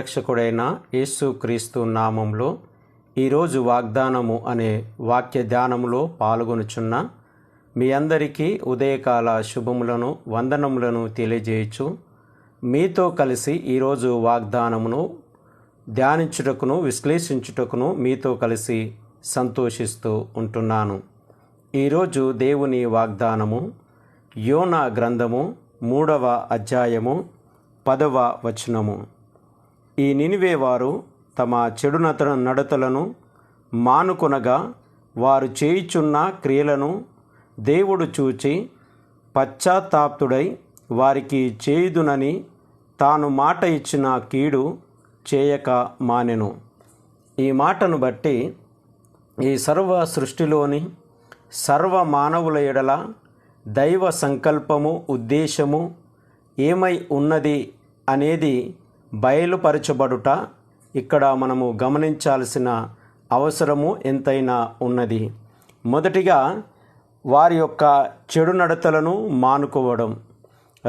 రక్షకుడైన యేసుక్రీస్తు నామంలో ఈరోజు వాగ్దానము అనే వాక్య ధ్యానములో పాల్గొనుచున్న మీ అందరికీ ఉదయకాల శుభములను వందనములను తెలియజేయచ్చు మీతో కలిసి ఈరోజు వాగ్దానమును ధ్యానించుటకును విశ్లేషించుటకును మీతో కలిసి సంతోషిస్తూ ఉంటున్నాను. ఈరోజు దేవుని వాగ్దానము యోనా గ్రంథము మూడవ అధ్యాయము పదవ వచనము. ఈ నినివే వారు తమ చెడునత నడతలను మానుకొనగా వారు చేయుచున్న క్రియలను దేవుడు చూచి పశ్చాత్తాప్తుడై వారికి చేయుదునని తాను మాట ఇచ్చిన కీడు చేయక మానెను. ఈ మాటను బట్టి ఈ సర్వ సృష్టిలోని సర్వ మానవుల ఎడల దైవ సంకల్పము ఉద్దేశము ఏమై ఉన్నది అనేది బయలుపరచబడుట ఇక్కడ మనము గమనించాల్సిన అవసరము ఎంతైనా ఉన్నది. మొదటిగా వారి యొక్క చెడు నడతలను మానుకోవడం.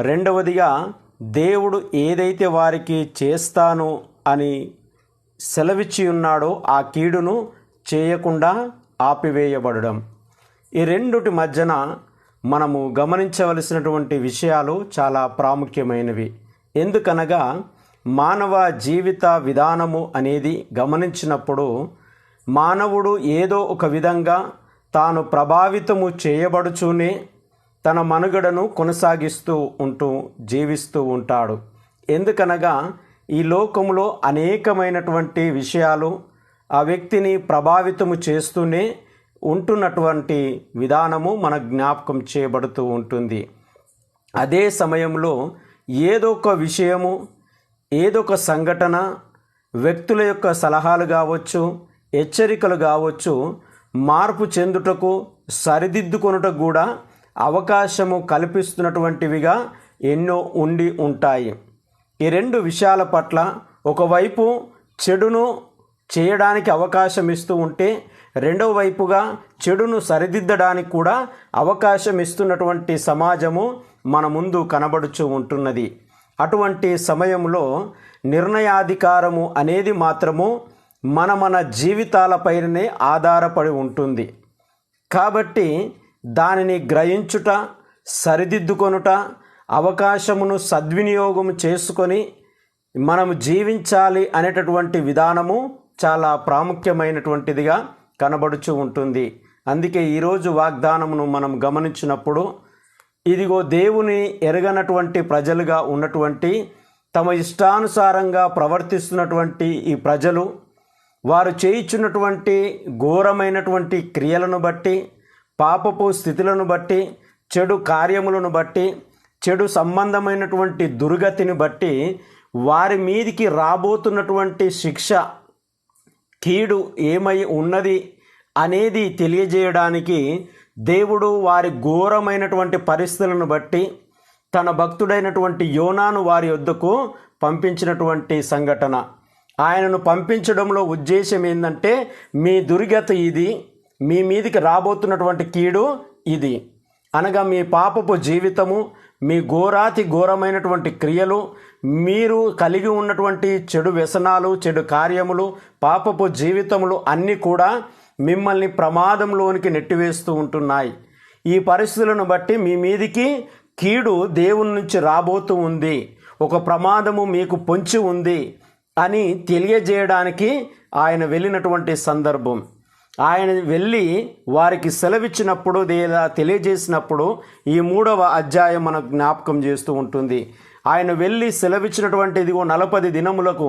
రెండవదిగా దేవుడు ఏదైతే వారికి చేస్తాను అని సెలవిచ్చి ఉన్నాడో ఆ కీడును చేయకుండా ఆపివేయబడడం. ఈ రెండుటి మధ్యన మనము గమనించవలసినటువంటి విషయాలు చాలా ప్రాముఖ్యమైనవి. ఎందుకనగా మానవ జీవిత విధానము అనేది గమనించినప్పుడు మానవుడు ఏదో ఒక విధంగా తాను ప్రభావితము చేయబడుచూనే తన మనుగడను కొనసాగిస్తూ ఉంటూ జీవిస్తూ ఉంటాడు. ఎందుకనగా ఈ లోకంలో అనేకమైనటువంటి విషయాలు ఆ వ్యక్తిని ప్రభావితము చేస్తూనే ఉంటున్నటువంటి విధానము మన జ్ఞాపకం చేయబడుతూ ఉంటుంది. అదే సమయంలో ఏదో ఒక విషయము ఏదొక సంఘటన వ్యక్తుల యొక్క సలహాలు కావచ్చు హెచ్చరికలు కావచ్చు మార్పు చెందుటకు సరిదిద్దుకొనుటకు కూడా అవకాశము కల్పిస్తున్నటువంటివిగా ఎన్నో ఉండి ఉంటాయి. ఈ రెండు విషయాల పట్ల ఒకవైపు చెడును చేయడానికి అవకాశం ఇస్తూ ఉంటే రెండవ వైపుగా చెడును సరిదిద్దడానికి కూడా అవకాశం ఇస్తున్నటువంటి సమాజము మన ముందు కనబడుచు ఉంటున్నది. అటువంటి సమయంలో నిర్ణయాధికారము అనేది మాత్రము మన మన జీవితాలపైనే ఆధారపడి ఉంటుంది. కాబట్టి దానిని గ్రహించుట సరిదిద్దుకొనుట అవకాశమును సద్వినియోగం చేసుకొని మనము జీవించాలి అనేటటువంటి విధానము చాలా ప్రాముఖ్యమైనటువంటిదిగా కనబడుచు ఉంటుంది. అందుకే ఈరోజు వాగ్దానమును మనం గమనించినప్పుడు ఇదిగో దేవుని ఎరగనటువంటి ప్రజలుగా ఉన్నటువంటి తమ ఇష్టానుసారంగా ప్రవర్తిస్తున్నటువంటి ఈ ప్రజలు వారు చేయించున్నటువంటి ఘోరమైనటువంటి క్రియలను బట్టి పాపపు స్థితులను బట్టి చెడు కార్యములను బట్టి చెడు సంబంధమైనటువంటి దుర్గతిని బట్టి వారి మీదికి రాబోతున్నటువంటి శిక్ష కీడు ఏమై ఉన్నది అనేది తెలియజేయడానికి దేవుడు వారి ఘోరమైనటువంటి పరిస్థితులను బట్టి తన భక్తుడైనటువంటి యోనాను వారి వద్దకు పంపించినటువంటి సంఘటన. ఆయనను పంపించడంలో ఉద్దేశం ఏంటంటే మీ దుర్గత ఇది మీ మీదికి రాబోతున్నటువంటి కీడు ఇది. అనగా మీ పాపపు జీవితము మీ ఘోరాతి ఘోరమైనటువంటి క్రియలు మీరు కలిగి ఉన్నటువంటి చెడు వ్యసనాలు చెడు కార్యములు పాపపు జీవితములు అన్నీ కూడా మిమ్మల్ని ప్రమాదంలోనికి నెట్టివేస్తూ ఉంటున్నాయి. ఈ పరిస్థితులను బట్టి మీ మీదికి కీడు దేవుని నుంచి రాబోతూ ఉంది. ఒక ప్రమాదము మీకు పొంచి ఉంది అని తెలియజేయడానికి ఆయన వెళ్ళినటువంటి సందర్భం. ఆయన వెళ్ళి వారికి సెలవిచ్చినప్పుడు లేదా తెలియజేసినప్పుడు ఈ మూడవ అధ్యాయం మనకు జ్ఞాపకం చేస్తూ ఉంటుంది. ఆయన వెళ్ళి సెలవిచ్చినటువంటి ఇదిగో నలపది దినములకు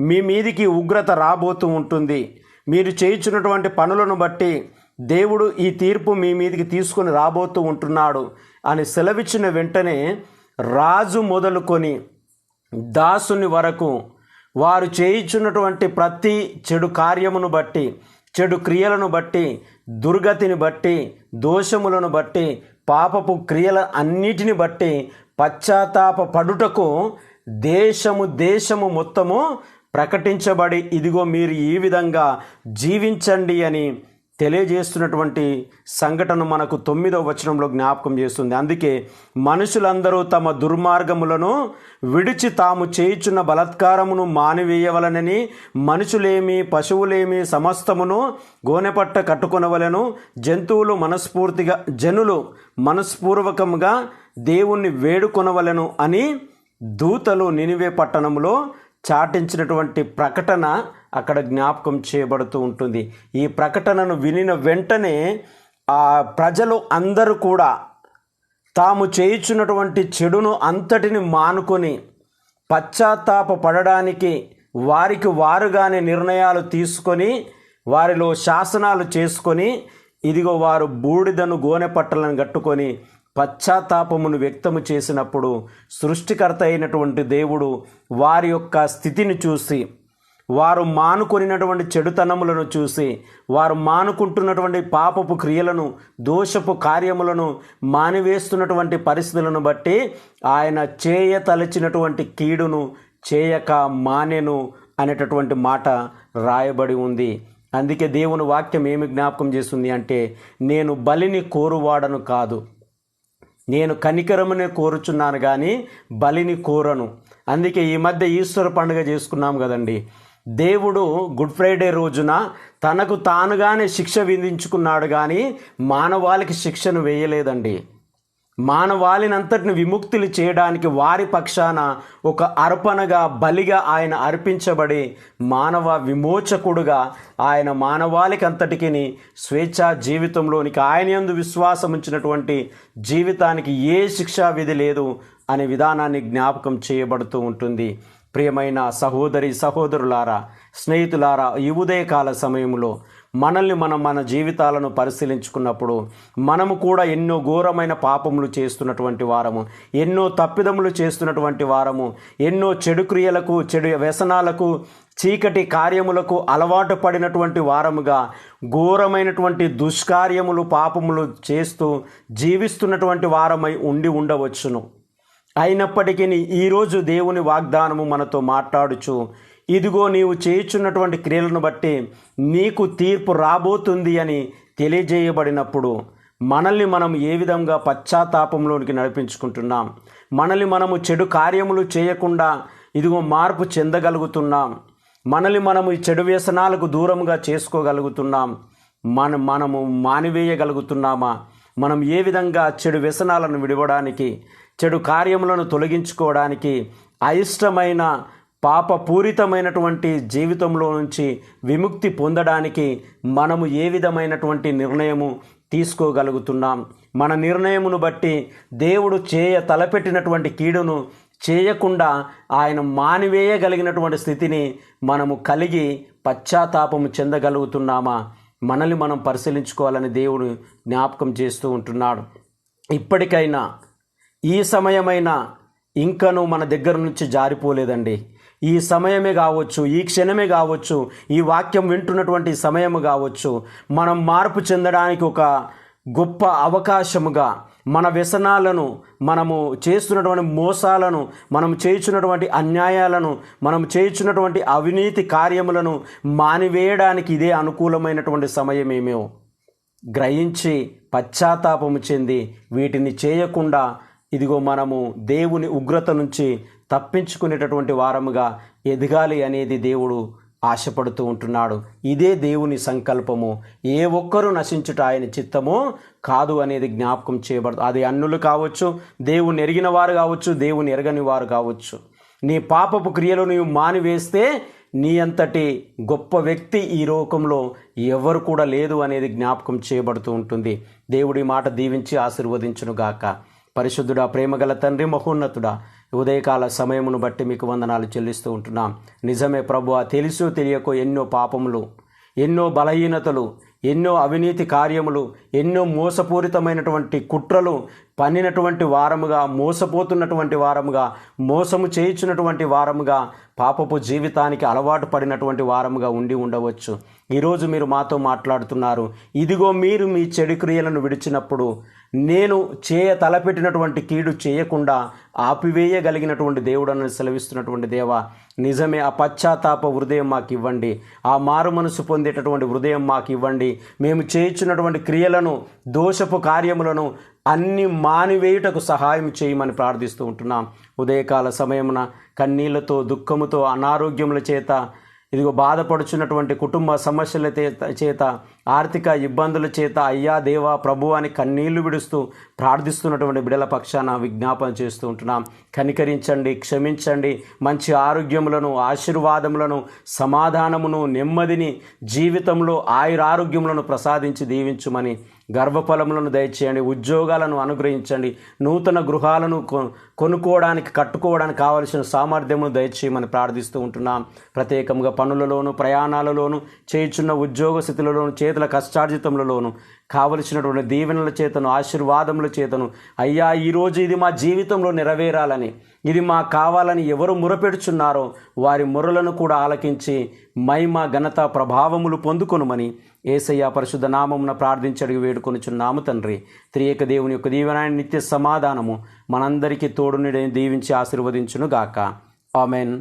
మీ మీదికి ఉగ్రత రాబోతూ ఉంటుంది. మీరు చేయించినటువంటి పనులను బట్టి దేవుడు ఈ తీర్పు మీ మీదికి తీసుకొని రాబోతూ ఉంటున్నాడు అని సెలవిచ్చిన వెంటనే రాజు మొదలుకొని దాసుని వరకు వారు చేయించున్నటువంటి ప్రతి చెడు కార్యమును బట్టి చెడు క్రియలను బట్టి దుర్గతిని బట్టి దోషములను బట్టి పాపపు క్రియల అన్నిటిని బట్టి పశ్చాత్తాప పడుటకు దేశము దేశము మొత్తము ప్రకటించబడి ఇదిగో మీరు ఈ విధంగా జీవించండి అని తెలియజేస్తున్నటువంటి సంఘటన మనకు తొమ్మిదవ వచనంలో జ్ఞాపకం చేస్తుంది. అందుకే మనుషులందరూ తమ దుర్మార్గములను విడిచి తాము చేయుచున్న బలత్కారమును మానివేయవలనని మనుషులేమి పశువులేమి సమస్తమును గోనెపట్ట కట్టుకొనవలను. జంతువులు మనస్ఫూర్తిగా జనులు మనస్పూర్వకంగా దేవుణ్ణి వేడుకొనవలను అని దూతలు నినివే పట్టణంలో చాటించినటువంటి ప్రకటన అక్కడ జ్ఞాపకం చేయబడుతూ ఉంటుంది. ఈ ప్రకటనను వినిన వెంటనే ఆ ప్రజలు అందరూ కూడా తాము చేయుచున్నటువంటి చెడును అంతటిని మానుకొని పశ్చాత్తాప పడడానికి వారికి వారుగానే నిర్ణయాలు తీసుకొని వారిలో శాసనాలు చేసుకొని ఇదిగో వారు బూడిదను గోనె పట్టలను కట్టుకొని పశ్చాత్తాపమును వ్యక్తము చేసినప్పుడు సృష్టికర్త అయినటువంటి దేవుడు వారి యొక్క స్థితిని చూసి వారు మానుకొనినటువంటి చెడుతనములను చూసి వారు మానుకుంటున్నటువంటి పాపపు క్రియలను దోషపు కార్యములను మానివేస్తున్నటువంటి పరిస్థితులను బట్టి ఆయన చేయతలచినటువంటి కీడును చేయక మానెను అనేటటువంటి మాట రాయబడి ఉంది. అందుకే దేవుని వాక్యం ఏమి జ్ఞాపకం చేస్తుంది అంటే నేను బలిని కోరువాడను కాదు. నేను కనికరమునే కోరుచున్నాను కానీ బలిని కోరను. అందుకే ఈ మధ్య ఈశ్వర పండుగ చేసుకున్నాం కదండి. దేవుడు గుడ్ ఫ్రైడే రోజున తనకు తానుగానే శిక్ష విధించుకున్నాడు కానీ మానవాళికి శిక్షను వేయలేదండి. మానవాళినంతటిని విముక్తులు చేయడానికి వారి పక్షాన ఒక అర్పణగా బలిగా ఆయన అర్పించబడి మానవ విమోచకుడుగా ఆయన మానవాళికి అంతటికి స్వేచ్ఛా జీవితంలోనికి ఆయన యందు విశ్వాసం ఉంచినటువంటి జీవితానికి ఏ శిక్షా విధి లేదు అనే విధానాన్ని జ్ఞాపకం చేయబడుతూ ఉంటుంది. ప్రియమైన సహోదరి సహోదరులారా స్నేహితులారా ఈ ఉదయకాల సమయంలో మనల్ని మనం మన జీవితాలను పరిశీలించుకున్నప్పుడు మనము కూడా ఎన్నో ఘోరమైన పాపములు చేస్తున్నటువంటి వారము ఎన్నో తప్పిదములు చేస్తున్నటువంటి వారము ఎన్నో చెడు క్రియలకు చెడు వ్యసనాలకు చీకటి కార్యములకు అలవాటు పడినటువంటి వారముగా ఘోరమైనటువంటి దుష్కార్యములు పాపములు చేస్తూ జీవిస్తున్నటువంటి వారమై ఉండి ఉండవచ్చును. అయినప్పటికీ ఈరోజు దేవుని వాగ్దానము మనతో మాట్లాడుచు ఇదిగో నీవు చేయుచున్నటువంటి క్రియలను బట్టి నీకు తీర్పు రాబోతుంది అని తెలియజేయబడినప్పుడు మనల్ని మనం ఏ విధంగా పశ్చాత్తాపంలోనికి నడిపించుకుంటున్నాం? మనల్ని మనము చెడు కార్యములు చేయకుండా ఇదిగో మార్పు చెందగలుగుతున్నాం? మనల్ని మనము ఈ చెడు వ్యసనాలకు దూరంగా చేసుకోగలుగుతున్నాం? మన మనము మానివేయగలుగుతున్నామా? మనం ఏ విధంగా చెడు వ్యసనాలను విడవడానికి చెడు కార్యములను తొలగించుకోవడానికి అయిష్టమైన పాపపూరితమైనటువంటి జీవితంలో నుంచి విముక్తి పొందడానికి మనము ఏ విధమైనటువంటి నిర్ణయము తీసుకోగలుగుతున్నాం? మన నిర్ణయమును బట్టి దేవుడు చేయ తలపెట్టినటువంటి కీడును చేయకుండా ఆయన మానివేయగలిగినటువంటి స్థితిని మనము కలిగి పశ్చాత్తాపము చెందగలుగుతున్నామా? మనల్ని మనం పరిశీలించుకోవాలని దేవుడు జ్ఞాపకం చేస్తూ ఉంటున్నాడు. ఇప్పటికైనా ఈ సమయమైనా ఇంకను మన దగ్గర నుంచి జారిపోలేదండి. ఈ సమయమే కావచ్చు ఈ క్షణమే కావచ్చు ఈ వాక్యం వింటున్నటువంటి సమయము కావచ్చు మనం మార్పు చెందడానికి ఒక గొప్ప అవకాశముగా మన వ్యసనాలను మనము చేస్తున్నటువంటి మోసాలను మనం చేయుచున్నటువంటి అన్యాయాలను మనం చేయుచున్నటువంటి అవినీతి కార్యములను మానివేయడానికి ఇదే అనుకూలమైనటువంటి సమయమేమో గ్రహించి పశ్చాత్తాపము చెంది వీటిని చేయకుండా ఇదిగో మనము దేవుని ఉగ్రత నుంచి తప్పించుకునేటటువంటి వారముగా ఎదగాలి అనేది దేవుడు ఆశపడుతూ ఉంటున్నాడు. ఇదే దేవుని సంకల్పము. ఏ ఒక్కరూ నశించుట ఆయన చిత్తమో కాదు అనేది జ్ఞాపకం చేయబడదు. అది అన్నులు కావచ్చు దేవుని ఎరిగిన వారు కావచ్చు దేవుని ఎరగని వారు కావచ్చు. నీ పాపపు క్రియలు నీవు మానివేస్తే నీ అంతటి గొప్ప వ్యక్తి ఈ లోకంలో ఎవరు కూడా లేదు అనేది జ్ఞాపకం చేయబడుతూ ఉంటుంది. దేవుడి మాట దీవించి ఆశీర్వదించునుగాక. పరిశుద్ధుడా ప్రేమగల తండ్రి మహోన్నతుడా ఉదయకాల సమయమును బట్టి మీకు వందనాలు చెల్లిస్తూ ఉంటున్నాం. నిజమే ప్రభు తెలుసు తెలియకో ఎన్నో పాపములు ఎన్నో బలహీనతలు ఎన్నో అవినీతి కార్యములు ఎన్నో మోసపూరితమైనటువంటి కుట్రలు పన్నినటువంటి వారముగా మోసపోతున్నటువంటి వారముగా మోసము చేయించినటువంటి వారముగా పాపపు జీవితానికి అలవాటు పడినటువంటి వారముగా ఉండి ఉండవచ్చు. ఈరోజు మీరు మాతో మాట్లాడుతున్నారు. ఇదిగో మీరు మీ చెడు క్రియలను విడిచినప్పుడు నేను చేయ తలపెట్టినటువంటి కీడు చేయకుండా ఆపివేయగలిగినటువంటి దేవుడని సెలవిస్తున్నటువంటి దేవ నిజమే ఆ పశ్చాత్తాప హృదయం మాకు ఇవ్వండి ఆ మారు మనసు పొందేటటువంటి హృదయం మాకు ఇవ్వండి చేయండి మేము చేయించినటువంటి క్రియలను దోషపు కార్యములను అన్ని మానివేయుటకు సహాయం చేయమని ప్రార్థిస్తూ ఉంటున్నాం. ఉదయకాల సమయమున కన్నీళ్ళతో దుఃఖముతో అనారోగ్యముల చేత ఇదిగో బాధపడుచున్నటువంటి కుటుంబ సమస్యల చేత- చేత ఆర్థిక ఇబ్బందుల చేత అయ్యా దేవా ప్రభు అని కన్నీళ్ళు విడుస్తూ ప్రార్థిస్తున్నటువంటి బిడల పక్షాన విజ్ఞాపన చేస్తూ ఉంటున్నాం. కనికరించండి క్షమించండి. మంచి ఆరోగ్యములను ఆశీర్వాదములను సమాధానమును నెమ్మదిని జీవితంలో ఆయురారోగ్యములను ప్రసాదించి దీవించుమని గర్భఫలములను దయచేయండి. ఉద్యోగాలను అనుగ్రహించండి. నూతన గృహాలను కొ- కొనుక్కోవడానికి కట్టుకోవడానికి కావలసిన సామర్థ్యమును దయచేయమని ప్రార్థిస్తూ ఉంటున్నాం. ప్రత్యేకంగా పనులలోను ప్రయాణాలలోను చేయుచున్న ఉద్యోగ స్థితులలోను చేతుల కష్టార్జితములలోను కావలసినటువంటి దీవెనల చేతను ఆశీర్వాదముల చేతను అయ్యా ఈరోజు ఇది మా జీవితంలో నెరవేరాలని ఇది మా కావాలని ఎవరు మురపెడుచున్నారో వారి మురలను కూడా ఆలకించి మహిమ ఘనత ప్రభావములు పొందుకొనుమని ఏసయ్య పరిశుద్ధ నామమున ప్రార్థించడిగి వేడుకొనుచున్నాము తండ్రి. త్రియక దేవుని యొక్క దీవెన నిత్య సమాధానము మనందరికీ తోడుని దీవించి ఆశీర్వదించును గాక ఆమెన్.